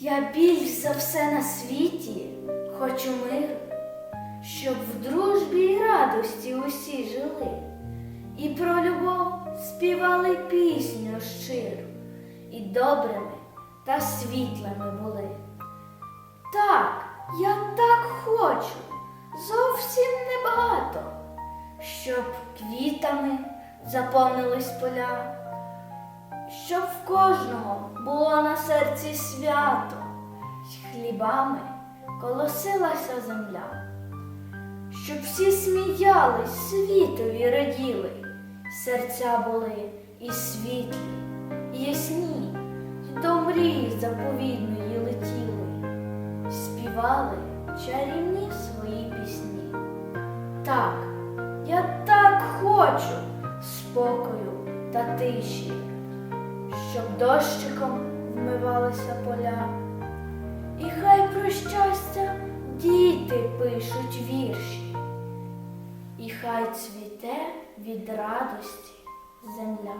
Я більш за все на світі хочу миру, щоб в дружбі й радості усі жили, і про любов співали пісню щиру, і добрими та світлими були. Так, я так хочу, зовсім небагато, щоб квітами заповнились поля, щоб в кожного було серці свято, й хлібами колосилася земля, щоб всі сміялись, світові раділи, серця були і світлі, і ясні, й до мрії заповідної летіли, співали чарівні свої пісні. Так, я так хочу спокою та тиші, щоб дощиком вмивалися поля. І хай про щастя діти пишуть вірші, і хай цвіте від радості земля.